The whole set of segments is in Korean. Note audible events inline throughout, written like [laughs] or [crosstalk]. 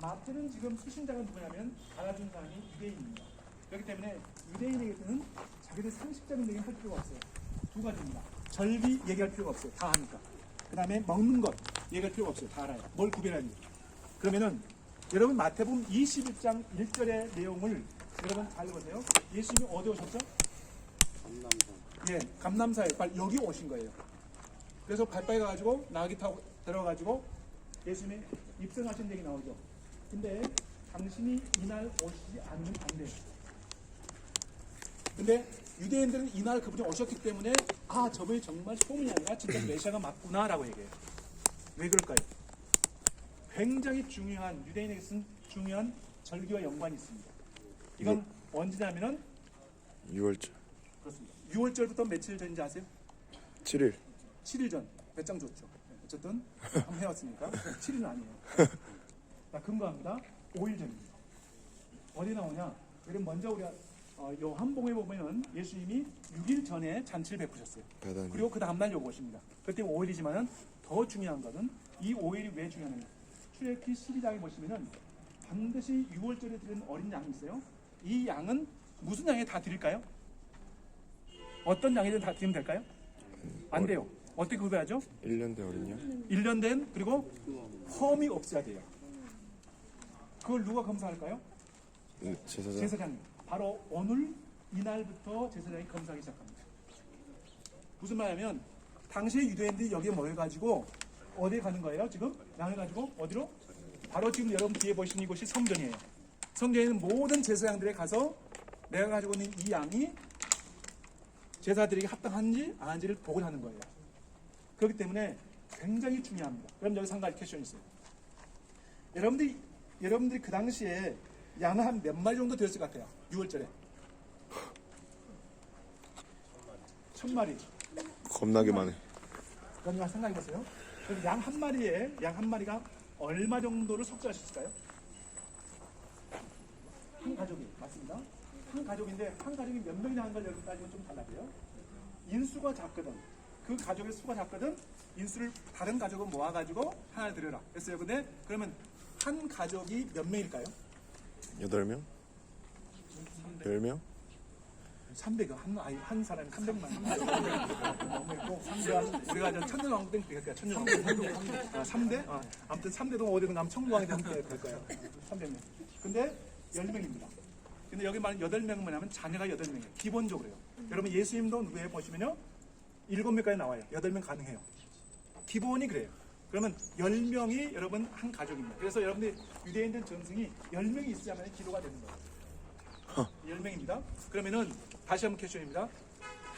마태는 지금 수신자가 누구냐면 알아준 사람이 유대인입니다. 그렇기 때문에 유대인에게는 자기들 상식적인 얘기 할 필요가 없어요. 두 가지입니다. 절기 얘기할 필요가 없어요. 다 아니까. 그 다음에 먹는 것 얘기할 필요가 없어요. 다 알아요. 뭘 구별하는지. 그러면은 여러분 마태복음 21장 1절의 내용을 여러분 잘 보세요. 예수님이 어디 오셨죠? 예, 감남사에 빨리 여기 오신 거예요. 그래서 발바에 가가지고 나귀 타고 들어가가지고 예수님이 입성하신 얘기 나오죠. 근데 당신이 이날 오시지 않으면 안 돼요. 근데 유대인들은 이날 그분이 오셨기 때문에 아 저분이 정말 소문이 아니라 진짜 [clears throat] 메시아가 맞구나라고 얘기해요. 왜 그럴까요? 굉장히 중요한 유대인에게서는 중요한 절기와 연관이 있습니다. 이건 언제냐면은 6월절 그렇습니다. 6월절부터 며칠 전인지 아세요? 7일 7일 전 배짱 줬죠. 네, 어쨌든 [laughs] 한번 해왔으니까 7일은 아니에요. [laughs] 자 근거합니다. 5일 전입니다. 어디 나오냐? 여러분 먼저 우리가 어, 요한복음에 보면은 예수님이 6일 전에 잔치를 베푸셨어요. 배단 그리고 그 다음날 요거 오십니다. 그때 5일이지만은 더 중요한 것은 이 5일이 왜 중요하냐면 출애굽기 12장에 보시면은 반드시 6월절에 드리는 어린 양이 있어요. 이 양은 무슨 양에 다 드릴까요? 어떤 양이든 다 드리면 될까요? 안 돼요. 어떻게 구별하죠? 1년 된 어린이요? 1년 된 그리고 험이 없어야 돼요. 그걸 누가 검사할까요? 네, 제사장 제사장이 바로 오늘 이날부터 제사장이 검사하기 시작합니다. 무슨 말이냐면 당시에 유대인들이 여기에 모여가지고 어디에 가는 거예요? 지금 양을 가지고 어디로? 바로 지금 여러분 뒤에 보시는 이곳이 성전이에요. 성전에 있는 모든 제사장들에 가서 내가 가지고 있는 이 양이 제사들에게 합당한지 아닌지를 보고 하는 거예요. 그렇기 때문에 굉장히 중요합니다. 그럼 한 가지 퀘션이 있어요. 여러분들이 여러분들이 그 당시에 양을 한몇 마리 정도 되었을 것 같아요. 6월절에 천 마리. 겁나게 많네 그럼 생각해 보세요. 그럼 양한 마리에 양 한 마리가 얼마 정도를 속죄할 수 있을까요? 한 가족이 맞습니다. 한 가족인데 한 가족이 몇 명이나 한걸 여러분 따지면 좀 달라져요. 인수가 작거든. 그 가족의 수가 작거든. 인수를 다른 가족은 모아가지고 하나 드려라. 했어요. 근데 그러면 한 가족이 몇 명일까요? 8명? 10명? 300은 한한 사람이 300만 너무 있고 3대 우리가 저 천년왕땡 그러니까 천년왕땡 아, 3대? 아, 아무튼 3대도 어디든 가면 천국왕이 함께 될 거예요. 300명. 근데 10명입니다. 근데 여기 말하는 8명은 뭐냐면 자녀가 8명이에요. 기본적으로요. 여러분 예수님도 누구예요? 보시면요. 7명까지 나와요. 8명 가능해요. 기본이 그래요 그러면 10명이 여러분 한 가족입니다 그래서 여러분들 유대인들 전승이 10명이 있어야만 기도가 되는 거예요 10명입니다. 그러면은 다시 한번 퀘션입니다.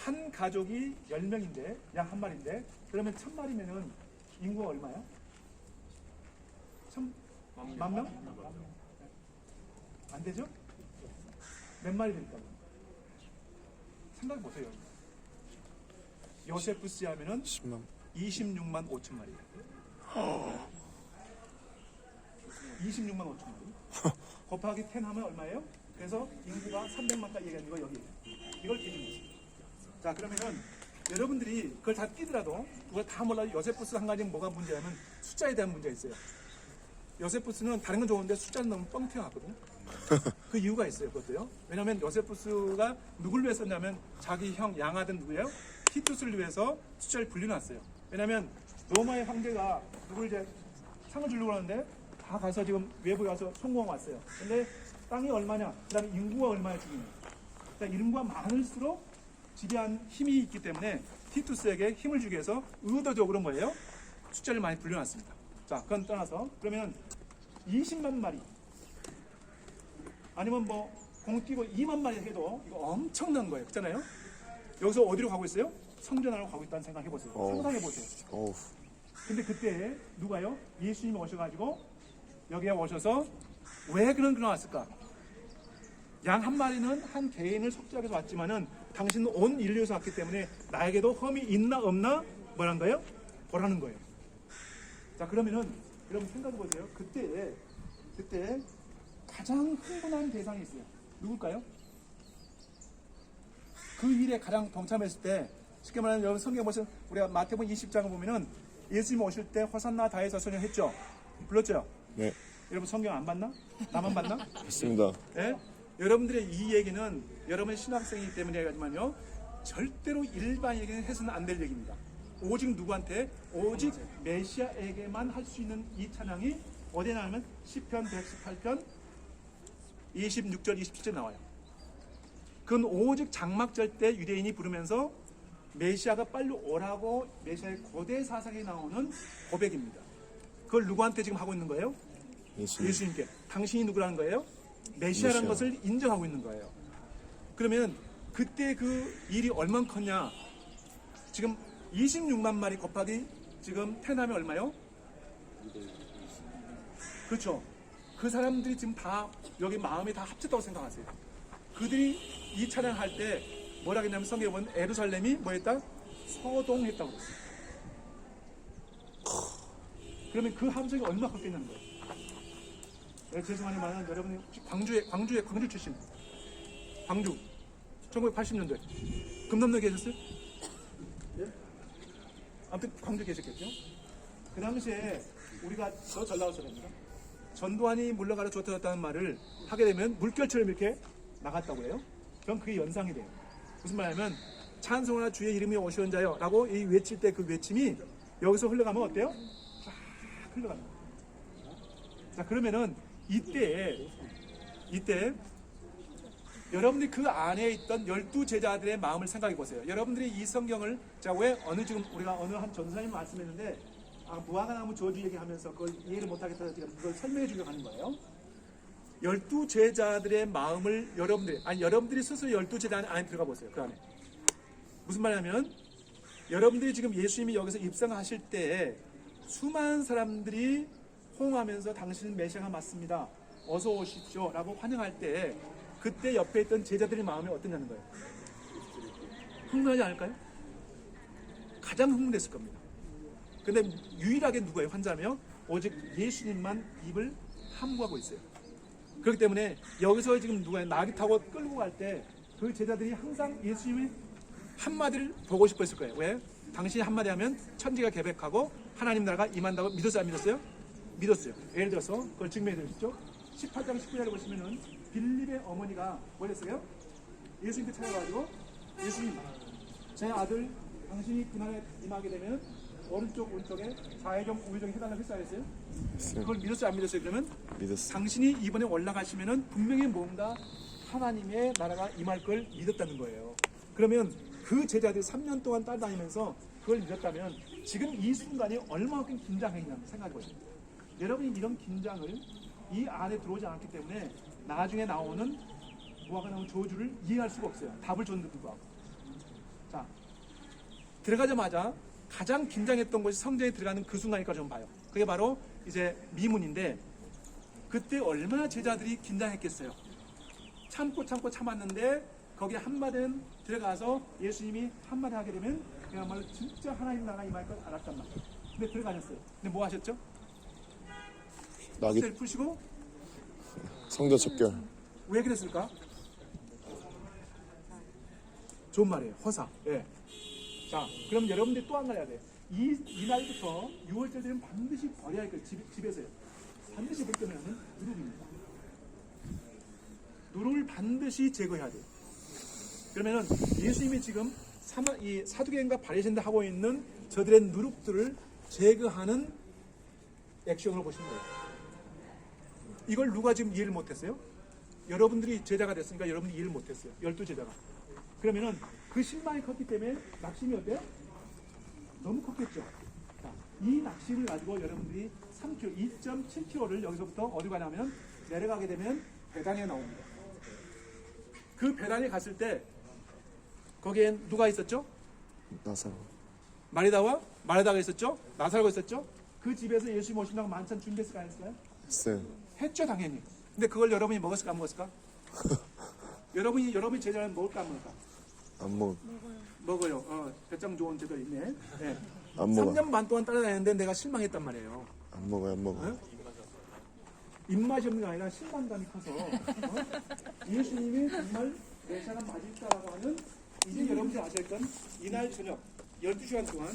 한 가족이 10명인데 양 한 마리인데 그러면 천 마리면은 인구가 얼마야? 천, 만 명? 안 되죠? 몇 마리 될까요? 생각해 보세요. 요세프스 하면은 10만 26만 5천 마리. 26만 5천 마리. 곱하기 10 하면 얼마예요? 그래서 인구가 300만까지 얘기하는 거 여기에요. 이걸 거죠. 자, 그러면은 여러분들이 그걸 다 끼더라도 그걸 다 몰라도 요세푸스 한 가지 뭐가 문제냐면 숫자에 대한 문제가 있어요. 요세푸스는 다른 건 좋은데 숫자는 너무 뻥 튀어나거든요. [laughs] 그 이유가 있어요, 그것도요. 왜냐하면 요세푸스가 누굴 위해 썼냐면 자기 형 양아들 누구예요? 티투스를 위해서 숫자를 불려놨어요. 왜냐하면 로마의 황제가 누굴 이제 상을 주려고 하는데 다 가서 지금 외부에 가서 송공 왔어요. 근데 땅이 얼마냐, 그 다음에 인구가 얼마냐 중요해요. 그러니까 인구가 많을수록 지배한 힘이 있기 때문에 티투스에게 힘을 주기 위해서 의도적으로 뭐예요? 숫자를 많이 불려놨습니다. 자, 그건 떠나서 그러면 20만 마리 아니면 뭐 공 뛰고 2만 마리 해도 이거 엄청난 거예요. 그렇잖아요? 여기서 어디로 가고 있어요? 성전하러 가고 있다는 생각 해보세요. 어. 상상해 보세요. 근데 그때 누가요? 예수님이 오셔가지고 여기에 오셔서 왜 그런 그런 왔을까? 양 한 마리는 한 개인을 속죄하기 위해서 왔지만은 당신은 온 인류에서 왔기 때문에 나에게도 험이 있나 없나 뭐란 거예요? 보라는 거예요. 자 그러면은 여러분 생각해 보세요. 그때 그때 가장 흥분한 대상이 있어요. 누굴까요? 그 일에 가장 동참했을 때 쉽게 말하면 여러분 성경 보시면 우리가 마태복음 20장을 보면은 예수님 오실 때 호산나 다해서 소년 했죠. 불렀죠. 네 여러분 성경 안 봤나? 나만 봤나? 맞습니다. 예? 여러분들의 이 얘기는 여러분 신학생이기 때문에 하지만요 절대로 일반에게는 해서는 안 될 얘기입니다. 오직 누구한테? 오직 메시아에게만 할 수 있는 이 찬양이 어디에 나오면 10편 118편 26절 27절 나와요. 그건 오직 장막절 때 유대인이 부르면서 메시아가 빨리 오라고 메시아의 고대 사상에 나오는 고백입니다. 그걸 누구한테 지금 하고 있는 거예요? 예수. 예수님께 당신이 누구라는 거예요? 메시아라는 메시아. 것을 인정하고 있는 거예요. 그러면 그때 그 일이 얼마나 컸냐? 지금 26만 마리 곱하기 지금 태남이 얼마요? 그렇죠. 그 사람들이 지금 다 여기 마음이 다 합쳤다고 생각하세요. 그들이 이 찬양할 때 뭐라 했냐면 성경에 보면 에루살렘이 뭐 했다? 서동했다고 그랬어요. 그러면 그 함성이 얼마나 컸겠냐는 거예요. 네, 죄송하지만 여러분이 혹시 광주에 광주에 광주 출신 광주 1980년도에 금남로에 계셨어요? 예? 아무튼 광주 계셨겠죠? 그 당시에 우리가 저 전라도 사람입니다. 전두환이 물러가라 쫓아졌다는 말을 하게 되면 물결처럼 이렇게 나갔다고 해요. 그럼 그게 연상이 돼요. 무슨 말이냐면 찬송하나 주의 이름이 오시온 자여 라고 이 외칠 때 그 외침이 여기서 흘러가면 어때요? 쫙 흘러갑니다. 자 그러면은 이때 이때 여러분들이 그 안에 있던 열두 제자들의 마음을 생각해 보세요. 여러분들이 이 성경을 자왜 어느 지금 우리가 어느 한 전사님 말씀했는데 아, 무화과나무 저주 얘기하면서 그걸 이해를 못하겠다 지금 그걸 설명해 주려고 하는 거예요. 열두 제자들의 마음을 여러분들이 아니 여러분들이 스스로 열두 제자 안에 들어가 보세요. 그 안에 무슨 말이냐면 여러분들이 지금 예수님이 여기서 입성하실 때 수많은 사람들이 호응하면서 당신은 메시아가 맞습니다. 어서 오십시오. 라고 환영할 때 그때 옆에 있던 제자들의 마음이 어떠냐는 거예요. 흥분하지 않을까요? 가장 흥분했을 겁니다. 근데 유일하게 누구예요? 환자며 오직 예수님만 입을 함구하고 있어요. 그렇기 때문에 여기서 지금 누가 나귀 타고 끌고 갈 때 그 제자들이 항상 예수님의 한마디를 보고 싶어 했을 거예요. 왜? 당신이 한마디 하면 천지가 개백하고 하나님 나라가 임한다고 믿었어요? 안 믿었어요? 믿었어요. 예를 들어서 그걸 증명해 드리죠. 18장 19절에 보시면은 빌립의 어머니가 뭐랬어요? 예수님께 찾아가지고 예수님 제 아들 당신이 그날에 임하게 되면 오른쪽 오른쪽에 좌회경 우회경 해달라고 했어야 했어요? 그걸 믿었어요? 안 믿었어요? 그러면 믿었어. 당신이 이번에 올라가시면은 분명히 뭔가 하나님의 나라가 임할 걸 믿었다는 거예요. 그러면 그 제자들이 3년 동안 따라다니면서 그걸 믿었다면 지금 이 순간이 얼마만큼 긴장했냐 생각해 보십시오. 여러분이 이런 긴장을 이 안에 들어오지 않기 때문에 나중에 나오는 무화과 나온 저주를 이해할 수가 없어요. 답을 줬는데 불구하고. 자, 들어가자마자 가장 긴장했던 것이 성전에 들어가는 그 순간일까 좀 봐요. 그게 바로 이제 미문인데 그때 얼마나 제자들이 긴장했겠어요. 참고 참고 참았는데 거기에 한마디는 들어가서 예수님이 한마디 하게 되면 그야말로 진짜 하나님 나라 임할 걸 알았단 말이에요. 근데 들어가셨어요. 근데 뭐 하셨죠? 나귀 셀 푸시고 성도 척결. 왜 그랬을까? 좋은 말이에요. 허사. 예. 자, 그럼 여러분들 또한 가지 해야 돼. 이, 이날부터 6월절 되면 반드시 버려야 할 거예요. 집, 집에서요. 반드시 볼 거면은 누룩입니다. 누룩을 반드시 제거해야 돼요. 그러면은 예수님이 지금 사마, 이 사두개인과 바리새인들 하고 있는 저들의 누룩들을 제거하는 액션으로 보시면 돼요. 이걸 누가 지금 이해를 못했어요? 여러분들이 제자가 됐으니까 여러분들이 이해를 못했어요. 열두 제자가. 그러면은 그 신망이 컸기 때문에 낙심이 어때요? 너무 컸겠죠. 자, 이 낙심을 가지고 여러분들이 3kg, 2.7kg를 여기서부터 어디 가냐면 내려가게 되면 배당에 나옵니다. 그 배당에 갔을 때 거기엔 누가 있었죠? 나사로. 마리다와 마리다가 있었죠? 나살고 있었죠? 그 집에서 예수 모신다고 만찬 준비했을까 안 했을까요? 했어요. 했죠 당연히. 근데 그걸 여러분이 먹었을까 안 먹었을까? [laughs] 여러분이 여러분이 제자는 먹을까 안 먹을까? 안 먹어. 먹어요. 어, 배짱 좋은 제자 있네. 네. 안 먹어. 3년 반 동안 따라다녔는데 내가 실망했단 말이에요. 안 먹어요. 안 먹어. 어? 입맛이 없는 게 아니라 실망감이 커서 어? 예수님이 정말 메시아가 맞을까라고 하는 이제 여러분들이 아실 건 이날 저녁 12시간 동안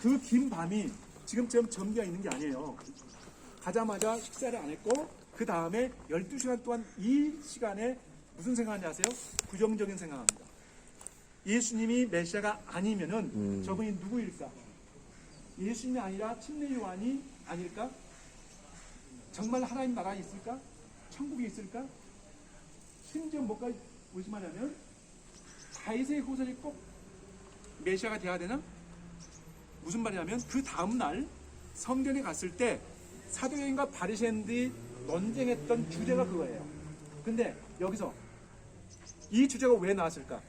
그 긴 밤이 지금처럼 전기가 있는 게 아니에요. 가자마자 식사를 안 했고 그 다음에 12시간 동안 이 시간에 무슨 생각하는지 아세요? 부정적인 생각합니다. 예수님이 메시아가 아니면은 음. 저분이 누구일까? 예수님이 아니라 침례 요한이 아닐까? 정말 하나님 나라에 있을까? 천국에 있을까? 심지어 뭐까지 의심하냐면 다윗의 후손이 꼭 메시아가 돼야 되나? 무슨 말이냐면 그 다음 날 성전에 갔을 때 사도행과 바리새인들이 논쟁했던 주제가 그거예요. 근데 여기서 이 주제가 왜 나왔을까?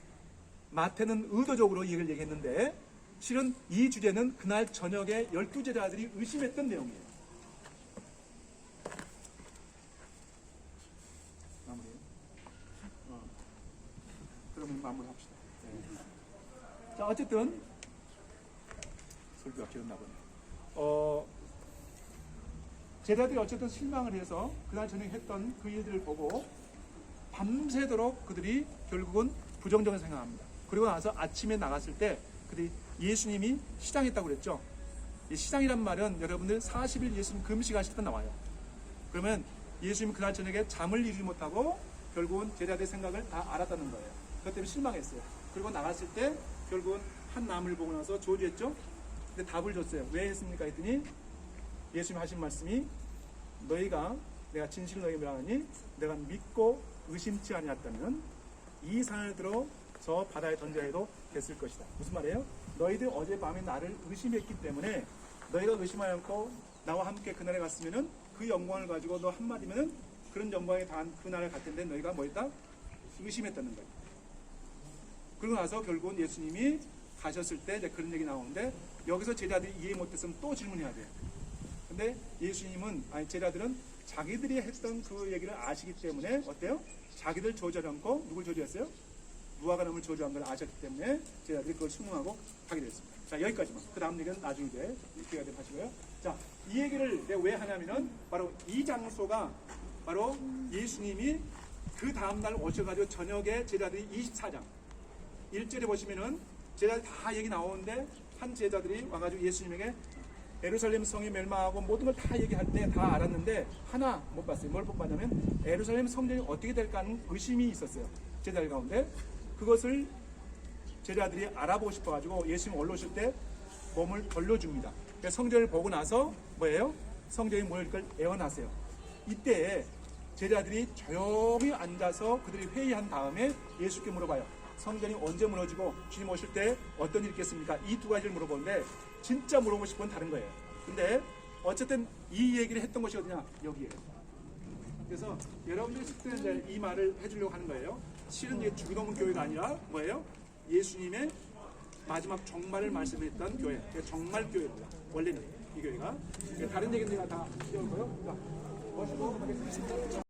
마태는 의도적으로 이걸 얘기했는데 실은 이 주제는 그날 저녁에 열두 제자들이 의심했던 내용이에요. 마무리해요. 어. 그러면 마무리합시다. 네. 자 어쨌든 설교가 길었나 보네. 어, 제자들이 어쨌든 실망을 해서 그날 저녁에 했던 그 일들을 보고 밤새도록 그들이 결국은 부정적인 생각합니다. 그리고 나서 아침에 나갔을 때 그들이 예수님이 시장했다고 그랬죠. 이 시장이란 말은 여러분들 40일 예수님 금식하실 때 나와요. 그러면 예수님 그날 저녁에 잠을 이루지 못하고 결국은 제자들의 생각을 다 알았다는 거예요. 그것 때문에 실망했어요. 그리고 나갔을 때 결국은 한 나무를 보고 나서 저주했죠. 근데 답을 줬어요. 왜 했습니까? 했더니 예수님 하신 말씀이 너희가 내가 진실을 너희에게 말하니 내가 믿고 의심치 아니했다면 이 산을 들어 저 바다에 던져야 해도 됐을 것이다. 무슨 말이에요? 너희들 어젯밤에 나를 의심했기 때문에 너희가 의심하지 않고 나와 함께 그날에 갔으면은 그 영광을 가지고 너 한마디면은 그런 영광에 당한 그날을 갈 텐데 너희가 뭐 했다? 의심했다는 거예요. 그러고 나서 결국은 예수님이 가셨을 때 이제 그런 얘기 나오는데 여기서 제자들이 이해 못했으면 또 질문해야 돼요. 근데 예수님은 아니 제자들은 자기들이 했던 그 얘기를 아시기 때문에 어때요? 자기들 않고 누굴 저주했어요? 무화과나무를 저주한 걸 아셨기 때문에 제자들이 그걸 순응하고 하게 됐습니다. 자 여기까지만. 그 다음 얘기는 나중에 이제 기회가 되면 하시고요. 자이 얘기를 내가 왜 하냐면은 바로 이 장소가 바로 예수님이 그 다음 날 오셔가지고 저녁에 제자들이 24장 1절에 보시면은 제자들 다 얘기 나오는데 한 제자들이 와가지고 예수님에게 에루살렘 성이 멸망하고 모든 걸 다 얘기할 때 다 알았는데 하나 못 봤어요. 뭘 못 봤냐면 에루살렘 성전이 어떻게 될까 하는 의심이 있었어요. 제자들 가운데 그것을 제자들이 알아보고 싶어가지고 예수님 올라오실 때 몸을. 그래서 성전을 보고 나서 뭐예요? 성전이 무너질 걸 애원하세요. 이때 제자들이 조용히 앉아서 그들이 회의한 다음에 예수께 물어봐요. 성전이 언제 무너지고 주님 오실 때 어떤 일이 있겠습니까? 이 두 가지를 물어보는데 진짜 물어보고 싶은 건 다른 거예요. 근데 어쨌든 이 얘기를 했던 것이 어디냐? 여기에요. 그래서 여러분들이 이제 이 말을 해주려고 하는 거예요. 실은 이게 죽이동문 교회가 아니라 뭐예요? 예수님의 마지막 정말을 말씀했던 교회. 그게 정말 교회입니다. 원래는 이 교회가. 다른 얘기는 제가 다 띄울 거요. 자, 멋있고 하겠습니다.